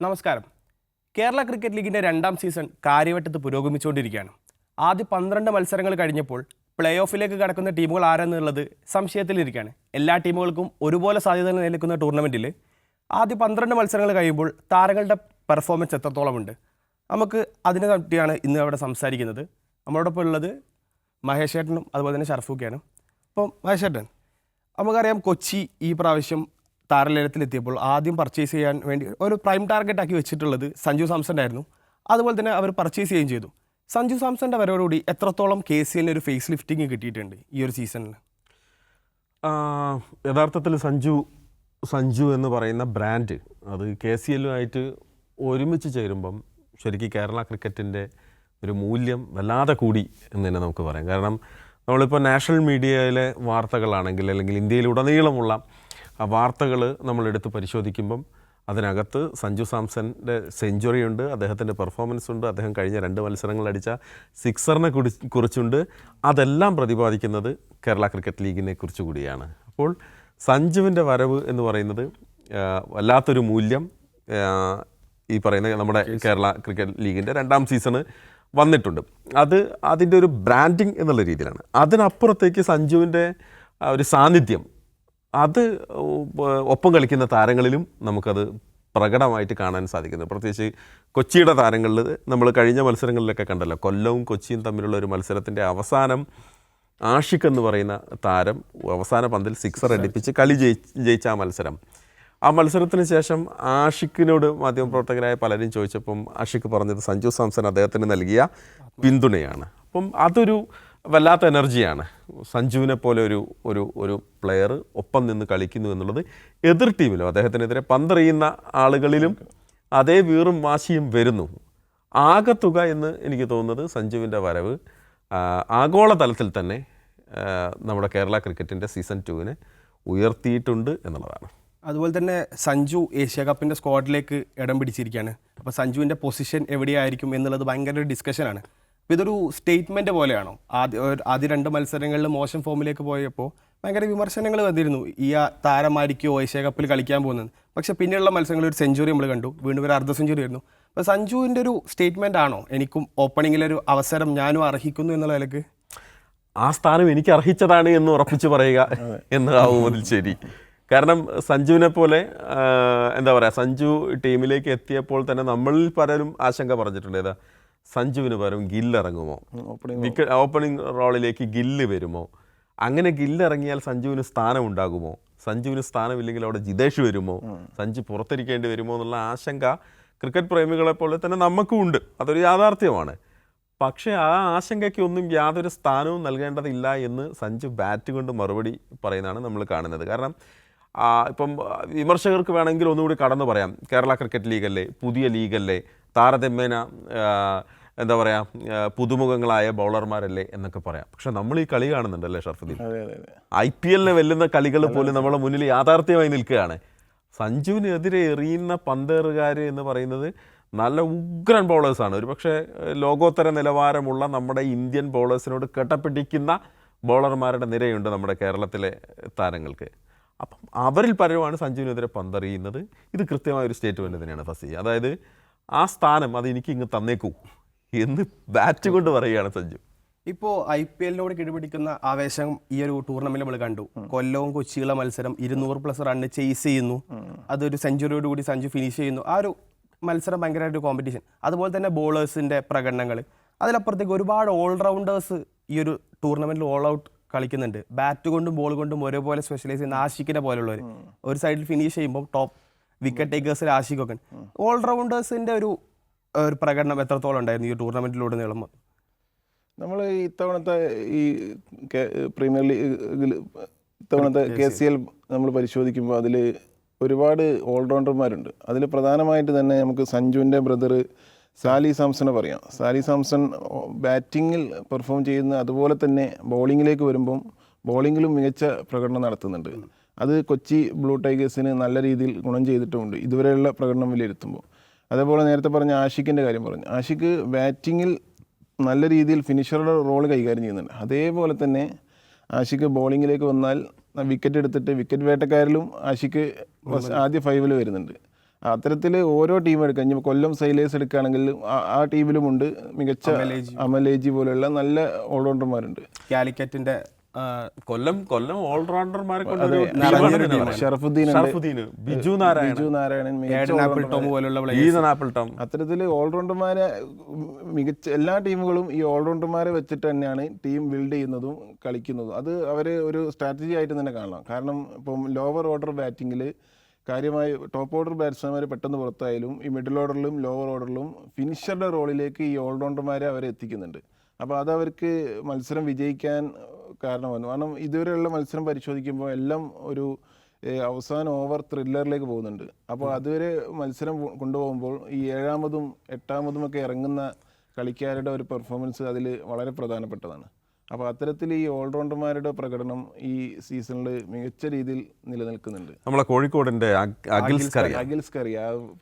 നമസ്കാരം. കേരള ക്രിക്കറ്റ് ലീഗിന്റെ രണ്ടാം സീസൺ കാര്യവട്ടത്ത് പുരോഗമിച്ചുകൊണ്ടിരിക്കുകയാണ്. ആദ്യ പന്ത്രണ്ട് മത്സരങ്ങൾ കഴിഞ്ഞപ്പോൾ പ്ലേ ഓഫിലേക്ക് കടക്കുന്ന ടീമുകൾ ആരെന്നുള്ളത് സംശയത്തിലിരിക്കുകയാണ്. എല്ലാ ടീമുകൾക്കും ഒരുപോലെ സാധ്യത നിലനിൽക്കുന്ന ടൂർണമെന്റിൽ ആദ്യ പന്ത്രണ്ട് മത്സരങ്ങൾ കഴിയുമ്പോൾ താരങ്ങളുടെ പെർഫോമൻസ് എത്രത്തോളമുണ്ട്? നമുക്ക് അതിനെ പറ്റിയാണ് ഇന്ന് അവിടെ സംസാരിക്കുന്നത്. നമ്മളോടൊപ്പം ഉള്ളത് മഹേഷേട്ടനും അതുപോലെ തന്നെ ഷർഫൂക്കയാണ് അപ്പം മഹേഷ് ഏട്ടൻ നമുക്കറിയാം കൊച്ചി ഈ പ്രാവശ്യം താരലേലത്തിലെത്തിയപ്പോൾ ആദ്യം പർച്ചേസ് ചെയ്യാൻ വേണ്ടി ഒരു പ്രൈം ടാർഗറ്റ് ആക്കി വെച്ചിട്ടുള്ളത് സഞ്ജു സാംസൺ ആയിരുന്നു. അതുപോലെ തന്നെ അവർ പർച്ചേസ് ചെയ്യുകയും ചെയ്തു. സഞ്ജു സാംസന്റെ വരവോടുകൂടി എത്രത്തോളം കെ സി എല്ലിന് ഒരു ഫേസ് ലിഫ്റ്റിംഗ് കിട്ടിയിട്ടുണ്ട് ഈ ഒരു സീസണിൽ യഥാർത്ഥത്തിൽ സഞ്ജു സഞ്ജു എന്ന് പറയുന്ന ബ്രാൻഡ് അത് കെ സി എല്ലുമായിട്ട് ഒരുമിച്ച് ചേരുമ്പം ശരിക്കും കേരള ക്രിക്കറ്റിന്റെ ഒരു മൂല്യം വല്ലാതെ കൂടി എന്ന് തന്നെ നമുക്ക് പറയാം. കാരണം നമ്മളിപ്പോൾ നാഷണൽ മീഡിയയിലെ വാർത്തകളാണെങ്കിൽ അല്ലെങ്കിൽ ഇന്ത്യയിലുടനീളമുള്ള ആ വാർത്തകൾ നമ്മളെടുത്ത് പരിശോധിക്കുമ്പം അതിനകത്ത് സഞ്ജു സാംസന്റെ സെഞ്ചുറി ഉണ്ട് അദ്ദേഹത്തിന്റെ പെർഫോമൻസ് ഉണ്ട് അദ്ദേഹം കഴിഞ്ഞ രണ്ട് മത്സരങ്ങൾ അടിച്ച സിക്സറിനെ കുടി കുറിച്ചുണ്ട്. അതെല്ലാം പ്രതിപാദിക്കുന്നത് കേരള ക്രിക്കറ്റ് ലീഗിനെ കുറിച്ച് കൂടിയാണ്. അപ്പോൾ സഞ്ജുവിന്റെ വരവ് എന്ന് പറയുന്നത് വല്ലാത്തൊരു മൂല്യം ഈ പറയുന്ന നമ്മുടെ കേരള ക്രിക്കറ്റ് ലീഗിന്റെ രണ്ടാം സീസണ് വന്നിട്ടുണ്ട്. അത് അതിന്റെ ഒരു ബ്രാൻഡിങ് എന്നുള്ള രീതിയിലാണ്. അതിനപ്പുറത്തേക്ക് സഞ്ജുവിന്റെ ഒരു സാന്നിധ്യം അത് ഒപ്പം കളിക്കുന്ന താരങ്ങളിലും നമുക്കത് പ്രകടമായിട്ട് കാണാൻ സാധിക്കുന്നു. പ്രത്യേകിച്ച് കൊച്ചിയുടെ താരങ്ങളിൽ നമ്മൾ കഴിഞ്ഞ മത്സരങ്ങളിലൊക്കെ കണ്ടല്ലോ. കൊല്ലവും കൊച്ചിയും തമ്മിലുള്ള ഒരു മത്സരത്തിന്റെ അവസാനം ആഷിഖ് എന്ന് പറയുന്ന താരം അവസാന പന്തിൽ സിക്സർ അടിപ്പിച്ച് കളി ജയി ജയിച്ച ആ മത്സരം. ആ മത്സരത്തിന് ശേഷം ആഷിഖിനോട് മാധ്യമപ്രവർത്തകരായ പലരും ചോദിച്ചപ്പം ആഷിഖ് പറഞ്ഞത് സഞ്ജു സാംസൺ അദ്ദേഹത്തിന് നൽകിയ പിന്തുണയാണ്. അപ്പം അതൊരു വല്ലാത്ത എനർജിയാണ്. സഞ്ജുവിനെ പോലെ ഒരു ഒരു ഒരു പ്ലെയർ ഒപ്പം നിന്ന് കളിക്കുന്നു എന്നുള്ളത് എതിർ ടീമിലും അദ്ദേഹത്തിനെതിരെ പന്തെറിയുന്ന ആളുകളിലും അതേ വീറും വാശിയും വരുന്നു. ആകത്തുക എന്ന് എനിക്ക് തോന്നുന്നത് സഞ്ജുവിന്റെ വരവ് ആഗോള തലത്തിൽ തന്നെ നമ്മുടെ കേരള ക്രിക്കറ്റിന്റെ സീസൺ ടുവിനെ ഉയർത്തിയിട്ടുണ്ട് എന്നുള്ളതാണ്. അതുപോലെ തന്നെ സഞ്ജു ഏഷ്യ കപ്പിന്റെ സ്ക്വാഡിലേക്ക് ഇടം പിടിച്ചിരിക്കുകയാണ്. അപ്പോൾ സഞ്ജുവിന്റെ പൊസിഷൻ എവിടെയായിരിക്കും എന്നുള്ളത് ഭയങ്കര ഡിസ്കഷനാണ് ഇതൊരു സ്റ്റേറ്റ്മെന്റ് പോലെയാണോ? ആദ്യ ആദ്യ രണ്ട് മത്സരങ്ങളിൽ മോശം ഫോമിലേക്ക് പോയപ്പോൾ ഭയങ്കര വിമർശനങ്ങൾ വന്നിരുന്നു. ഈ ആ താരമായിരിക്കുമോ ഏഷ്യ കപ്പിൽ കളിക്കാൻ പോകുന്നത്. പക്ഷെ പിന്നെയുള്ള മത്സരങ്ങളിൽ ഒരു സെഞ്ചുറി നമ്മൾ കണ്ടു. വീണ്ടും ഒരു അർദ്ധ സെഞ്ചുറി ആയിരുന്നു. അപ്പോൾ സഞ്ജുവിന്റെ ഒരു സ്റ്റേറ്റ്മെന്റ് ആണോ? എനിക്കും ഓപ്പണിങ്ങിലൊരു അവസരം ഞാനും അർഹിക്കുന്നു എന്നുള്ള നിലയ്ക്ക്? ആ സ്ഥാനം എനിക്ക് അർഹിച്ചതാണ് എന്ന് ഉറപ്പിച്ചു പറയുക എന്നതാവും അതിൽ ശരി. കാരണം സഞ്ജുവിനെ പോലെ എന്താ പറയുക സഞ്ജു ടീമിലേക്ക് എത്തിയപ്പോൾ തന്നെ നമ്മളിൽ പലരും ആശങ്ക പറഞ്ഞിട്ടുണ്ട്. ഏതാ സഞ്ജുവിന് പകരം ഗില്ലിറങ്ങുമോ? വിക്കറ്റ് ഓപ്പണിംഗ് റോളിലേക്ക് ഗില്ല് വരുമോ? അങ്ങനെ ഗില്ലിറങ്ങിയാൽ സഞ്ജുവിന് സ്ഥാനം ഉണ്ടാകുമോ സഞ്ജുവിന് സ്ഥാനമില്ലെങ്കിൽ അവിടെ ജിതേഷ് വരുമോ? സഞ്ജു പുറത്തിരിക്കേണ്ടി വരുമോ എന്നുള്ള ആശങ്ക ക്രിക്കറ്റ് പ്രേമികളെ പോലെ തന്നെ നമുക്കും ഉണ്ട്. അതൊരു യാഥാർത്ഥ്യമാണ്. പക്ഷേ ആ ആശങ്കയ്ക്കൊന്നും യാതൊരു സ്ഥാനവും നൽകേണ്ടതില്ല എന്ന് സഞ്ജു ബാറ്റ് കൊണ്ട് മറുപടി പറയുന്നതാണ് നമ്മൾ കാണുന്നത്. കാരണം ഇപ്പം വിമർശകർക്ക് വേണമെങ്കിൽ ഒന്നുകൂടി കടന്നു പറയാം. കേരള ക്രിക്കറ്റ് ലീഗല്ലേ? പുതിയ ലീഗല്ലേ? താരതമ്യേന എന്താ പറയുക പുതുമുഖങ്ങളായ ബൗളർമാരല്ലേ എന്നൊക്കെ പറയാം. പക്ഷെ നമ്മൾ ഈ കളി കാണുന്നുണ്ടല്ലേ ഷർഫുദ്ദീൻ? ഐ പി എല്ലിനെ വെല്ലുന്ന കളികൾ പോലും നമ്മളെ മുന്നിൽ യാഥാർത്ഥ്യമായി നിൽക്കുകയാണ്. സഞ്ജുവിനെതിരെ എറിയുന്ന പന്തേറുകാർ എന്ന് പറയുന്നത് നല്ല ഉഗ്രൻ ബൗളേഴ്സാണ് ഒരു പക്ഷേ ലോകോത്തര നിലവാരമുള്ള നമ്മുടെ ഇന്ത്യൻ ബൗളേഴ്സിനോട് കെട്ടപ്പിടിക്കുന്ന ബൗളർമാരുടെ നിരയുണ്ട് നമ്മുടെ കേരളത്തിലെ താരങ്ങൾക്ക്. അപ്പം അവരിൽ പലരുമാണ് സഞ്ജുവിനെതിരെ പന്തെറിയുന്നത്. ഇത് കൃത്യമായ ഒരു സ്റ്റേറ്റ്മെന്റ് തന്നെയാണ് ഫസി. അതായത് ആ സ്ഥാനം അത് എനിക്ക് ഇങ്ങ് തന്നേക്കൂ. എന്ന് ബാറ്റ് കൊണ്ട് പറയുകയാണ് സഞ്ജു. ഇപ്പോൾ ഐ പി എല്ലിനോട് കിടിപിടിക്കുന്ന ആവേശം ഈ ഒരു ടൂർണമെന്റ് നമ്മൾ കണ്ടു. കൊല്ലവും കൊച്ചിയുള്ള മത്സരം ഇരുന്നൂറ് പ്ലസ് റണ്ണ് ചേസ് ചെയ്യുന്നു. അതൊരു സെഞ്ചുറിയോട് കൂടി സഞ്ജു ഫിനിഷ് ചെയ്യുന്നു. ആ ഒരു മത്സരം ഭയങ്കരമായിട്ട് കോമ്പറ്റീഷൻ അതുപോലെ തന്നെ ബോളേഴ്സിന്റെ പ്രകടനങ്ങൾ അതിലപ്പുറത്തേക്ക് ഒരുപാട് ഓൾറൗണ്ടേഴ്സ് ഈ ഒരു ടൂർണമെന്റിൽ ഓൾ ഔട്ട് കളിക്കുന്നുണ്ട്. ബാറ്റ് കൊണ്ടും ബോൾ കൊണ്ടും ഒരേപോലെ സ്പെഷ്യലൈസ് ചെയ്യുന്ന ആഷിക്കിനെ പോലുള്ളവർ ഒരു സൈഡിൽ ഫിനിഷ് ചെയ്യുമ്പോൾ ടോപ്പ് വിക്കറ്റ് ടേക്കേഴ്സിൽ ആഷിഖൊക്കെ ഓൾറൗണ്ടേഴ്സിന്റെ ഒരു ഒരു പ്രകടനം എത്രത്തോളം ഉണ്ടായിരുന്നു ഈ ടൂർണമെന്റിലൂടെ നീളം നമ്മൾ ഇത്തവണത്തെ ഈ പ്രീമിയർ ലീഗിൽ ഇത്തവണത്തെ കെ സി എൽ. നമ്മൾ പരിശോധിക്കുമ്പോൾ അതിൽ ഒരുപാട് ഓൾറൗണ്ടർമാരുണ്ട്. അതിൽ പ്രധാനമായിട്ട് തന്നെ നമുക്ക് സഞ്ജുവിന്റെ ബ്രദർ സാലി സാംസനെ പറയാം. സാലി സാംസൺ ബാറ്റിങ്ങിൽ പെർഫോം ചെയ്യുന്ന അതുപോലെ തന്നെ ബോളിങ്ങിലേക്ക് വരുമ്പം ബോളിങ്ങിലും മികച്ച പ്രകടനം നടത്തുന്നുണ്ട്. അത് കൊച്ചി ബ്ലൂ ടൈഗേഴ്സിന് നല്ല രീതിയിൽ ഗുണം ചെയ്തിട്ടുമുണ്ട്. ഇതുവരെയുള്ള പ്രകടനം വിലയിരുത്തുമ്പോൾ. അതേപോലെ നേരത്തെ പറഞ്ഞ ആഷിക്കിന്റെ കാര്യം പറഞ്ഞു. ആഷിക്ക് ബാറ്റിങ്ങിൽ നല്ല രീതിയിൽ ഫിനിഷറുടെ റോൾ കൈകാര്യം ചെയ്യുന്നുണ്ട്. അതേപോലെ തന്നെ ആഷിക്ക് ബോളിങ്ങിലേക്ക് വന്നാൽ വിക്കറ്റ് എടുത്തിട്ട് വിക്കറ്റ് വേട്ടക്കാരിലും ആഷിക്ക് ആദ്യ ഫൈവിൽ വരുന്നുണ്ട്. അത്തരത്തിൽ ഓരോ ടീം എടുക്കാം. ഇനി കൊല്ലം സൈലേഴ്സ് എടുക്കുകയാണെങ്കിൽ ആ- ടീമിലുമുണ്ട് മികച്ച അമലേജി. പോലെയുള്ള നല്ല ഓൾറൗണ്ടർമാരുണ്ട് കാലിക്കറ്റിന്റെ കൊല്ലം കൊല്ലം ഓൾറൗണ്ടർമാരെ ബിജു നാരായണൻ. അത്തരത്തിൽ ഓൾറൗണ്ടർമാരെ മികച്ച എല്ലാ ടീമുകളും ഈ ഓൾറൗണ്ടർമാരെ വെച്ചിട്ട് തന്നെയാണ് ടീം ബിൽഡ് ചെയ്യുന്നതും കളിക്കുന്നതും. അത് അവർ ഒരു സ്ട്രാറ്റജി ആയിട്ട് തന്നെ കാണണം. കാരണം ഇപ്പം ലോവർ ഓർഡർ ബാറ്റിങ്ങിൽ കാര്യമായി ടോപ്പ് ഓർഡർ ബാറ്റ്സ്മാൻമാർ പെട്ടെന്ന് പുറത്തായാലും ഈ മിഡിൽ ഓർഡറിലും ലോവർ ഓർഡറിലും ഫിനിഷറുടെ റോളിലേക്ക് ഈ ഓൾറൗണ്ടർമാരെ അവരെ എത്തിക്കുന്നുണ്ട്. അപ്പോൾ അത് അവർക്ക് മത്സരം വിജയിക്കാൻ കാരണമാണ് കാരണം ഇതുവരെയുള്ള മത്സരം പരിശോധിക്കുമ്പോൾ എല്ലാം ഒരു അവസാന ഓവർ ത്രില്ലറിലേക്ക് പോകുന്നുണ്ട്. അപ്പോൾ അതുവരെ മത്സരം കൊണ്ടുപോകുമ്പോൾ ഈ ഏഴാമതും എട്ടാമതും ഒക്കെ ഇറങ്ങുന്ന കളിക്കാരുടെ ഒരു പെർഫോമൻസ് അതിൽ വളരെ പ്രധാനപ്പെട്ടതാണ്. അപ്പോൾ അത്തരത്തിൽ ഈ ഓൾറൗണ്ടർമാരുടെ പ്രകടനം ഈ സീസണിൽ മികച്ച രീതിയിൽ നിലനിൽക്കുന്നുണ്ട്. നമ്മളെ കോഴിക്കോടിന്റെ അഖിൽസ് കറിയ കറി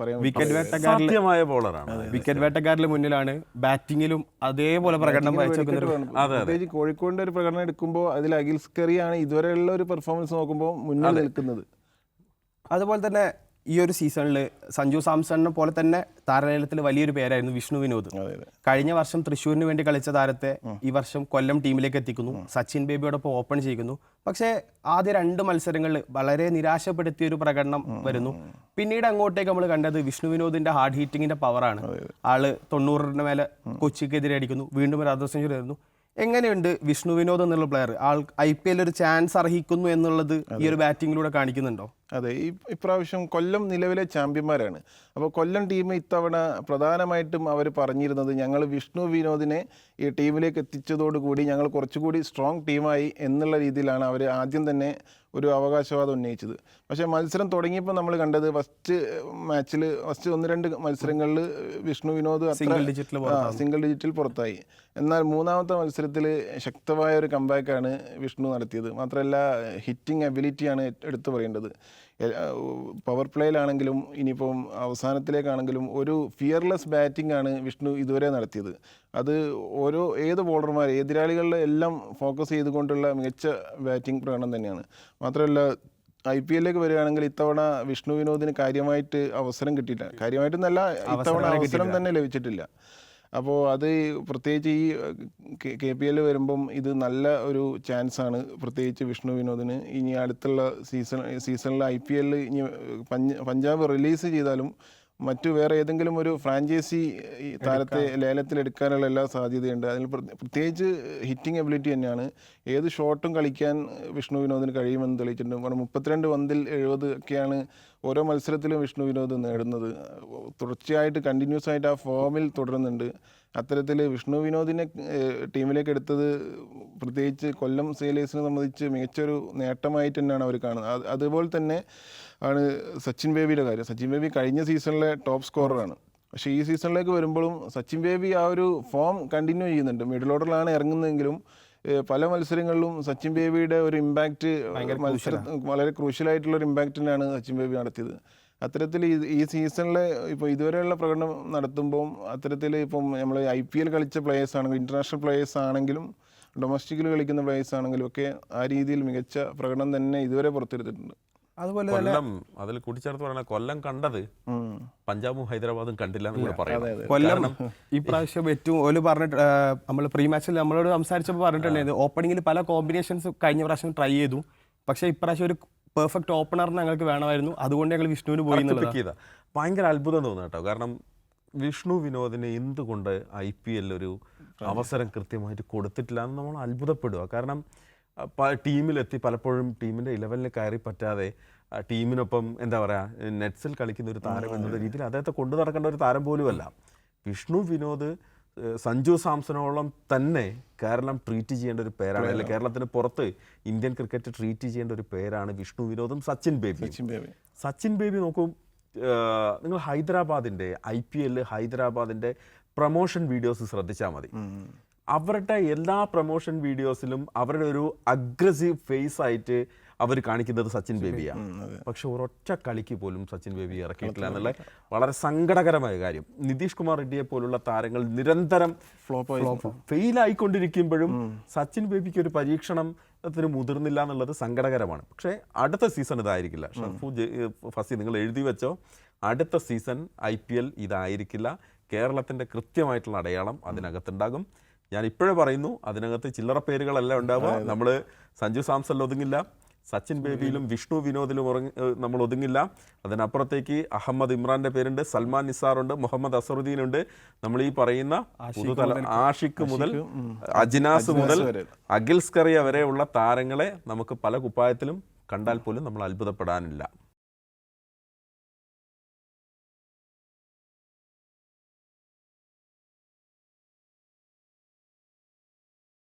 പറയാൻ വിക്കറ്റ് ബോളറാണ് വിക്കറ്റ് വേട്ടക്കാരിൽ മുന്നിലാണ് ബാറ്റിങ്ങിലും അതേപോലെ പ്രകടനം പ്രത്യേകിച്ച് കോഴിക്കോടിന്റെ ഒരു പ്രകടനം എടുക്കുമ്പോൾ അതിൽ അഖിൽസ് കറിയാണ് ഇതുവരെയുള്ള ഒരു പെർഫോമൻസ് നോക്കുമ്പോൾ മുന്നിൽ നിൽക്കുന്നത്. അതുപോലെ തന്നെ ഈ ഒരു സീസണിൽ സഞ്ജു സാംസണിനെ പോലെ തന്നെ താരലേലത്തിൽ വലിയൊരു പേരായിരുന്നു വിഷ്ണു വിനോദ്. കഴിഞ്ഞ വർഷം തൃശ്ശൂരിന് വേണ്ടി കളിച്ച താരത്തെ ഈ വർഷം കൊല്ലം ടീമിലേക്ക് എത്തിക്കുന്നു. സച്ചിൻ ബേബിയോടൊപ്പം ഓപ്പൺ ചെയ്യുന്നു പക്ഷേ ആദ്യ രണ്ട് മത്സരങ്ങളിൽ വളരെ നിരാശപ്പെടുത്തിയ ഒരു പ്രകടനം വരുന്നു. പിന്നീട് അങ്ങോട്ടേക്ക് നമ്മൾ കണ്ടത് വിഷ്ണു വിനോദിന്റെ ഹാർഡ് ഹീറ്റിങ്ങിന്റെ പവറാണ് ആൾ തൊണ്ണൂറിന് മേലെ കൊച്ചിക്കെതിരെ അടിക്കുന്നു. വീണ്ടും ഒരു അർദ്ധ സെഞ്ചുറി വരുന്നു എങ്ങനെയുണ്ട് വിഷ്ണു വിനോദ് എന്നുള്ള പ്ലെയർ ആൾ ഐ പി എൽ ഒരു ചാൻസ് അർഹിക്കുന്നു എന്നുള്ളത് ഈ ഒരു ബാറ്റിങ്ങിലൂടെ കാണിക്കുന്നുണ്ടോ? അതെ ഈ ഇപ്രാവശ്യം കൊല്ലം നിലവിലെ ചാമ്പ്യന്മാരാണ്. അപ്പോൾ കൊല്ലം ടീം ഇത്തവണ പ്രധാനമായിട്ടും അവർ പറഞ്ഞിരുന്നത് ഞങ്ങൾ വിഷ്ണു വിനോദിനെ ഈ ടീമിലേക്ക് എത്തിച്ചതോടുകൂടി ഞങ്ങൾ കുറച്ചുകൂടി സ്ട്രോങ് ടീമായി എന്നുള്ള രീതിയിലാണ് അവർ ആദ്യം തന്നെ ഒരു അവകാശവാദം ഉന്നയിച്ചത്. പക്ഷേ മത്സരം തുടങ്ങിയപ്പോൾ നമ്മൾ കണ്ടത് ഫസ്റ്റ് മാച്ചിൽ ഫസ്റ്റ് ഒന്ന് രണ്ട് മത്സരങ്ങളിൽ Vishnu Vinod single digit single ഡിജിറ്റിൽ പുറത്തായി. എന്നാൽ മൂന്നാമത്തെ മത്സരത്തിൽ ശക്തമായ ഒരു കമ്പാക്കാണ് വിഷ്ണു നടത്തിയത്. മാത്രമല്ല ഹിറ്റിംഗ് എബിലിറ്റിയാണ് എടുത്തു പറയേണ്ടത്. പവർ പ്ലേയിലാണെങ്കിലും ഇനിയിപ്പം അവസാനത്തിലേക്കാണെങ്കിലും ഒരു ഫിയർലെസ് ബാറ്റിംഗ് ആണ് വിഷ്ണു ഇതുവരെ നടത്തിയത്. അത് ഓരോ ഏത് ബോളർമാർ എതിരാളികളിലെ എല്ലാം ഫോക്കസ് ചെയ്തുകൊണ്ടുള്ള മികച്ച ബാറ്റിംഗ് പ്രകടനം തന്നെയാണ്. മാത്രമല്ല ഐ പി എല്ലിലേക്ക് വരികയാണെങ്കിൽ ഇത്തവണ വിഷ്ണു വിനോദിന് കാര്യമായിട്ട് അവസരം കിട്ടിയിട്ടില്ല. കാര്യമായിട്ടൊന്നല്ല ഇത്തവണ അവസരം തന്നെ ലഭിച്ചിട്ടില്ല. അപ്പോൾ അത് പ്രത്യേകിച്ച് ഈ കെ പി എൽ വരുമ്പം ഇത് നല്ല ഒരു ചാൻസ് ആണ്. പ്രത്യേകിച്ച് വിഷ്ണു വിനോദിന് ഇനി അടുത്തുള്ള സീസൺ സീസണിൽ ഐ പി എല്ലിൽ ഇനി പഞ്ചാബ് റിലീസ് ചെയ്താലും മറ്റു വേറെ ഏതെങ്കിലും ഒരു ഫ്രാഞ്ചൈസി താരത്തെ ലേലത്തിൽ എടുക്കാനുള്ള എല്ലാ സാധ്യതയുണ്ട്. അതിൽ പ്ര- പ്രത്യേകിച്ച് ഹിറ്റിംഗ് എബിലിറ്റി തന്നെയാണ്. ഏത് ഷോട്ടും കളിക്കാൻ വിഷ്ണു വിനോദിന് കഴിയുമെന്ന് തെളിയിച്ചിട്ടുണ്ട്. കാരണം മുപ്പത്തിരണ്ട് പന്തിൽ എഴുപത് ഒക്കെയാണ് ഓരോ മത്സരത്തിലും വിഷ്ണു വിനോദ് നേടുന്നത്. തുടർച്ചയായിട്ട് കണ്ടിന്യൂസ് ആയിട്ട് ആ ഫോമിൽ തുടരുന്നുണ്ട്. അത്തരത്തിൽ വിഷ്ണു വിനോദിനെ ടീമിലേക്ക് എടുത്തത് പ്രത്യേകിച്ച് കൊല്ലം സെയിലേഴ്സിനെ സംബന്ധിച്ച് മികച്ചൊരു നേട്ടമായിട്ട് തന്നെയാണ് അവർ കാണുന്നത്. അത് അതുപോലെ തന്നെ ആണ് സച്ചിൻ ബേബിയുടെ കാര്യം. സച്ചിൻ ബേബി കഴിഞ്ഞ സീസണിലെ ടോപ്പ് സ്കോററാണ് പക്ഷേ ഈ സീസണിലേക്ക് വരുമ്പോഴും സച്ചിൻ ബേബി ആ ഒരു ഫോം കണ്ടിന്യൂ ചെയ്യുന്നുണ്ട്. മിഡിൽ ഓർഡറിലാണ് ഇറങ്ങുന്നതെങ്കിലും പല മത്സരങ്ങളിലും സച്ചിൻ ബേബിയുടെ ഒരു ഇമ്പാക്റ്റ് മത്സര വളരെ ക്രൂഷ്യലായിട്ടുള്ള ഒരു ഇമ്പാക്റ്റ് തന്നെയാണ് സച്ചിൻ ബേബി നടത്തിയത്. അത്തരത്തിൽ ഈ- ഈ സീസണിലെ ഇപ്പോൾ ഇതുവരെയുള്ള പ്രകടനം നടത്തുമ്പോൾ അത്തരത്തിൽ ഇപ്പം നമ്മൾ ഐ പി എൽ കളിച്ച പ്ലേയേഴ്സ് ആണെങ്കിലും ഇന്റർനാഷണൽ പ്ലേയേഴ്സ് ആണെങ്കിലും ഡൊമസ്റ്റിക്കിൽ കളിക്കുന്ന പ്ലേയേഴ്സ് ആണെങ്കിലും ഒക്കെ ആ രീതിയിൽ മികച്ച പ്രകടനം തന്നെ ഇതുവരെ പുറത്തെടുത്തിട്ടുണ്ട്. അതുപോലെ കൊല്ലം അതിൽ കൂട്ടിച്ചേർത്ത് പറഞ്ഞ കൊല്ലം കണ്ടത് പഞ്ചാബും ഹൈദരാബാദും കണ്ടില്ല എന്ന് കൂടെ പറയാം കൊല്ലം ഇപ്രാവശ്യം ഏറ്റവും ഓൽ പറഞ്ഞിട്ട് നമ്മൾ പ്രീ മാച്ചിൽ നമ്മളോട് സംസാരിച്ചപ്പോൾ പറഞ്ഞിട്ടുണ്ടായിരുന്നു ഓപ്പണിംഗിൽ പല കോമ്പിനേഷൻസ് കഴിഞ്ഞ പ്രാവശ്യം ട്രൈ ചെയ്തു. പക്ഷേ ഇപ്രാവശ്യം ഒരു പെർഫെക്റ്റ് ഓപ്പണർ ഞങ്ങൾക്ക് വേണമായിരുന്നു. അതുകൊണ്ട് ഞങ്ങൾ വിഷ്ണുവിന് പോയി ഭയങ്കര അത്ഭുതം തോന്നുന്നു കേട്ടോ. കാരണം വിഷ്ണു വിനോദിനെ എന്തുകൊണ്ട് ഐ പി എൽ ഒരു അവസരം കൃത്യമായിട്ട് കൊടുത്തിട്ടില്ല എന്ന് നമ്മൾ അത്ഭുതപ്പെടുക. കാരണം ടീമിലെത്തി പലപ്പോഴും ടീമിന്റെ ഇലവനിൽ കയറി പറ്റാതെ ടീമിനൊപ്പം എന്താ പറയുക നെറ്റ്സിൽ കളിക്കുന്ന ഒരു താരം എന്നുള്ള രീതിയിൽ അദ്ദേഹത്തെ കൊണ്ടു നടക്കേണ്ട ഒരു താരം പോലുമല്ല. വിഷ്ണു വിനോദ് സഞ്ജു സാംസണോളം തന്നെ കേരളം ട്രീറ്റ് ചെയ്യേണ്ട ഒരു പേരാണ്. അല്ലെങ്കിൽ കേരളത്തിന് പുറത്ത് ഇന്ത്യൻ ക്രിക്കറ്റ് ട്രീറ്റ് ചെയ്യേണ്ട ഒരു പേരാണ് വിഷ്ണു വിനോദും സച്ചിൻ ബേബി. സച്ചിൻ ബേബി. സച്ചിൻ ബേബി നോക്കും നിങ്ങൾ ഹൈദരാബാദിന്റെ ഐ പി എല്ലിൽ ഹൈദരാബാദിന്റെ പ്രൊമോഷൻ വീഡിയോസ് ശ്രദ്ധിച്ചാൽ മതി. അവരുടെ എല്ലാ പ്രൊമോഷൻ വീഡിയോസിലും അവരുടെ ഒരു അഗ്രസീവ് ഫേസ് ആയിട്ട് അവർ കാണിക്കുന്നത് സച്ചിൻ ബേബിയാണ്. പക്ഷെ ഒരൊറ്റ കളിക്ക് പോലും സച്ചിൻ ബേബി ഇറക്കിയിട്ടില്ല എന്നുള്ള വളരെ സങ്കടകരമായ കാര്യം. നിതീഷ് കുമാർ റെഡ്ഡിയെ പോലുള്ള താരങ്ങൾ നിരന്തരം ഫ്ലോപ്പ് ഫെയിൽ ആയിക്കൊണ്ടിരിക്കുമ്പോഴും സച്ചിൻ ബേബിക്ക് ഒരു പരീക്ഷണം ത്തിന് മുതിർന്നില്ല എന്നുള്ളത് സങ്കടകരമാണ്. പക്ഷേ അടുത്ത സീസൺ ഇതായിരിക്കില്ല. ഷർഫു ഫസി നിങ്ങൾ എഴുതി വെച്ചോ? അടുത്ത സീസൺ ഐ പി എൽ ഇതായിരിക്കില്ല. കേരളത്തിന്റെ കൃത്യമായിട്ടുള്ള അടയാളം അതിനകത്തുണ്ടാകും. ഞാൻ ഇപ്പോഴേ പറയുന്നു അതിനകത്ത് ചില്ലറ പേരുകളല്ല ഉണ്ടാവുക. നമ്മൾ സഞ്ജു സാംസണിൽ ഒതുങ്ങില്ല സച്ചിൻ ബേബിയിലും വിഷ്ണു വിനോദിലും ഉറങ്ങി നമ്മൾ ഒതുങ്ങില്ല. അതിനപ്പുറത്തേക്ക് അഹമ്മദ് ഇമ്രാന്റെ പേരുണ്ട് സൽമാൻ നിസാറുണ്ട് മുഹമ്മദ് അസറുദ്ദീൻ ഉണ്ട് നമ്മൾ ഈ പറയുന്ന പുതുതല ആഷിഖ് മുതൽ അജിനാസ് മുതൽ അഖിൽസ്കറിയ അഖിൽ വരെയുള്ള താരങ്ങളെ നമുക്ക് പല കുപ്പായത്തിലും കണ്ടാൽ പോലും നമ്മൾ അത്ഭുതപ്പെടാനില്ല.